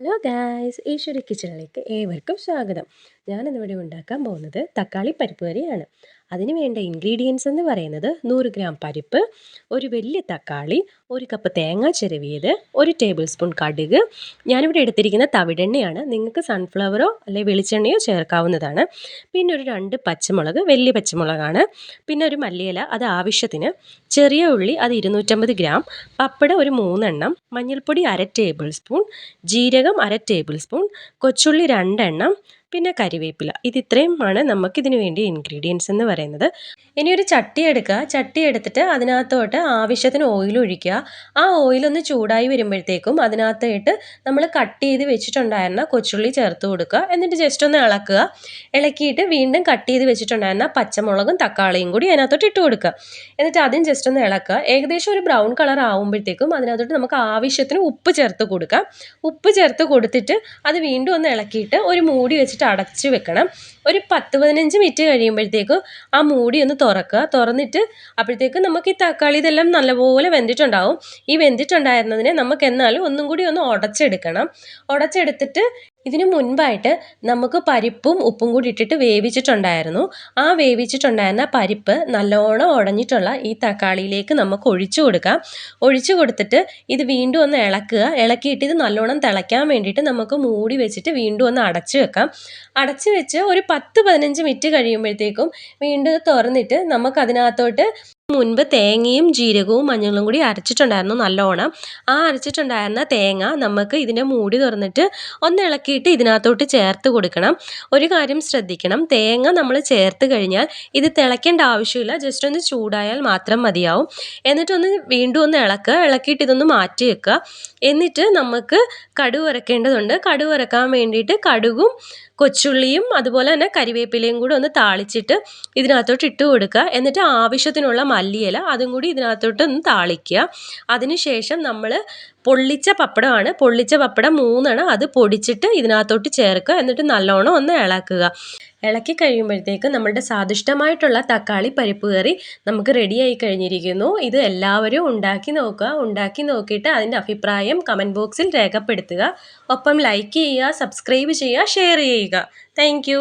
Hello guys ഈശ്വരി കിച്ചണിലേക്ക് ഏവർക്കും സ്വാഗതം. ഞാനിന്നിവിടെ ഉണ്ടാക്കാൻ പോകുന്നത് തക്കാളി പരിപ്പ് കറിയാണ്. അതിന് വേണ്ട ഇൻഗ്രീഡിയൻസ് എന്ന് പറയുന്നത് നൂറ് ഗ്രാം പരിപ്പ് ഒരു വലിയ തക്കാളി ഒരു കപ്പ് തേങ്ങ ചിരവിയത് ഒരു ടേബിൾ സ്പൂൺ കടുക്. ഞാനിവിടെ എടുത്തിരിക്കുന്ന തവിടെണ്ണയാണ്. നിങ്ങൾക്ക് സൺഫ്ലവറോ അല്ലെങ്കിൽ വെളിച്ചെണ്ണയോ ചേർക്കാവുന്നതാണ്. പിന്നെ ഒരു രണ്ട് പച്ചമുളക് വലിയ പച്ചമുളകാണ്. പിന്നെ ഒരു മല്ലിയില അത് ആവശ്യത്തിന്. ചെറിയ ഉള്ളി അത് ഇരുന്നൂറ്റമ്പത് ഗ്രാം പപ്പട ഒരു മൂന്നെണ്ണം. മഞ്ഞൾപ്പൊടി അര ടേബിൾ സ്പൂൺ ജീരകം അര ടേബിൾ സ്പൂൺ കൊച്ചുള്ളി രണ്ടെണ്ണം. പിന്നെ കരിവേപ്പില. ഇത് ഇത്രയുമാണ് നമുക്കിതിന് വേണ്ടി ഇൻഗ്രീഡിയൻസ് എന്ന് പറയുന്നത്. ഇനി ഒരു ചട്ടി എടുക്കുക. ചട്ടി എടുത്തിട്ട് അതിനകത്തോട്ട് ആവശ്യത്തിന് ഓയിൽ ഒഴിക്കുക. ആ ഓയിൽ ഒന്ന് ചൂടായി വരുമ്പോഴത്തേക്കും അതിനകത്തായിട്ട് നമ്മൾ കട്ട് ചെയ്ത് വെച്ചിട്ടുണ്ടായിരുന്ന കൊച്ചുള്ളി ചേർത്ത് കൊടുക്കുക. എന്നിട്ട് ജസ്റ്റ് ഒന്ന് ഇളക്കുക. ഇളക്കിയിട്ട് വീണ്ടും കട്ട് ചെയ്ത് വെച്ചിട്ടുണ്ടായിരുന്ന പച്ചമുളകും തക്കാളിയും കൂടി അതിനകത്തോട്ട് ഇട്ട് കൊടുക്കുക. എന്നിട്ട് അതും ജസ്റ്റ് ഒന്ന് ഇളക്കുക. ഏകദേശം ഒരു ബ്രൗൺ കളർ ആകുമ്പോഴത്തേക്കും അതിനകത്തോട്ട് നമുക്ക് ആവശ്യത്തിന് ഉപ്പ് ചേർത്ത് കൊടുക്കാം. ഉപ്പ് ചേർത്ത് കൊടുത്തിട്ട് അത് വീണ്ടും ഒന്ന് ഇളക്കിയിട്ട് ഒരു മൂടി വെച്ചിട്ട് വെച്ചിട്ട് അടച്ച് വെക്കണം. ഒരു പത്ത് പതിനഞ്ച് മിനിറ്റ് കഴിയുമ്പോഴത്തേക്കും ആ മൂടി ഒന്ന് തുറക്കുക. തുറന്നിട്ട് അപ്പോഴത്തേക്കും നമുക്ക് ഈ തക്കാളി ഇതെല്ലാം നല്ലപോലെ വെന്തിട്ടുണ്ടാവും. ഈ വെന്തിട്ടുണ്ടായിരുന്നതിനെ നമുക്ക് എന്നാലും ഒന്നും കൂടി ഒന്ന് ഉടച്ചെടുക്കണം. ഉടച്ചെടുത്തിട്ട് ഇതിനു മുൻപായിട്ട് നമുക്ക് പരിപ്പും ഉപ്പും കൂടി ഇട്ടിട്ട് വേവിച്ചിട്ടുണ്ടായിരുന്നു. ആ വേവിച്ചിട്ടുണ്ടായിരുന്ന പരിപ്പ് നല്ലോണം ഉടഞ്ഞിട്ടുള്ള ഈ തക്കാളിയിലേക്ക് നമുക്ക് ഒഴിച്ചു കൊടുക്കാം. ഒഴിച്ചു കൊടുത്തിട്ട് ഇത് വീണ്ടും ഒന്ന് ഇളക്കുക. ഇളക്കിയിട്ട് ഇത് നല്ലോണം തിളയ്ക്കാൻ വേണ്ടിയിട്ട് നമുക്ക് മൂടി വെച്ചിട്ട് വീണ്ടും ഒന്ന് അടച്ചു വെക്കാം. അടച്ചു വെച്ച് ഒരു പത്ത് പതിനഞ്ച് മിനിറ്റ് കഴിയുമ്പോഴത്തേക്കും വീണ്ടും തുറന്നിട്ട് നമുക്ക് അതിനകത്തോട്ട് മുൻപ് തേങ്ങയും ജീരകവും മഞ്ഞളും കൂടി അരച്ചിട്ടുണ്ടായിരുന്നു നല്ലോണം. ആ അരച്ചിട്ടുണ്ടായിരുന്ന തേങ്ങ നമുക്ക് ഇതിന്റെ മൂടി തുറന്നിട്ട് ഒന്ന് ഇളക്കിയിട്ട് ഇതിനകത്തോട്ട് ചേർത്ത് കൊടുക്കണം. ഒരു കാര്യം ശ്രദ്ധിക്കണം. തേങ്ങ നമ്മൾ ചേർത്ത് കഴിഞ്ഞാൽ ഇത് തിളയ്ക്കേണ്ട ആവശ്യമില്ല. ജസ്റ്റ് ഒന്ന് ചൂടായാൽ മാത്രം മതിയാവും. എന്നിട്ടൊന്ന് വീണ്ടും ഒന്ന് ഇളക്കുക. ഇളക്കിയിട്ട് ഇതൊന്ന് മാറ്റി വെക്കുക. എന്നിട്ട് നമുക്ക് കടുക് വറക്കേണ്ടതുണ്ട് കടുക് വറക്കാൻ വേണ്ടിയിട്ട് കടുകും കൊച്ചുള്ളിയും അതുപോലെ തന്നെ കരിവേപ്പിലയും കൂടി ഒന്ന് താളിച്ചിട്ട് ഇതിനകത്തോട്ട് ഇട്ട് കൊടുക്കുക. എന്നിട്ട് ആവശ്യത്തിനുള്ള മല്ലിയില അതും കൂടി ഇതിനകത്തോട്ട് ഒന്ന് താളിക്കുക. അതിനുശേഷം നമ്മൾ പൊള്ളിച്ച പപ്പടമാണ്. പൊള്ളിച്ച പപ്പടം മൂന്നെണ്ണം അത് പൊടിച്ചിട്ട് ഇതിനകത്തോട്ട് ചേർക്കുക. എന്നിട്ട് നല്ലോണം ഒന്ന് ഇളക്കുക. ഇളക്കി കഴിയുമ്പോഴത്തേക്ക് നമ്മുടെ സ്വാദിഷ്ടമായിട്ടുള്ള തക്കാളി പരിപ്പ് കറി നമുക്ക് റെഡിയായി കഴിഞ്ഞിരിക്കുന്നു. ഇത് എല്ലാവരും ഉണ്ടാക്കി നോക്കുക. ഉണ്ടാക്കി നോക്കിയിട്ട് അതിന്റെ അഭിപ്രായം കമന്റ് ബോക്സിൽ രേഖപ്പെടുത്തുക. ഒപ്പം ലൈക്ക് ചെയ്യുക സബ്സ്ക്രൈബ് ചെയ്യുക ഷെയർ ചെയ്യുക. താങ്ക്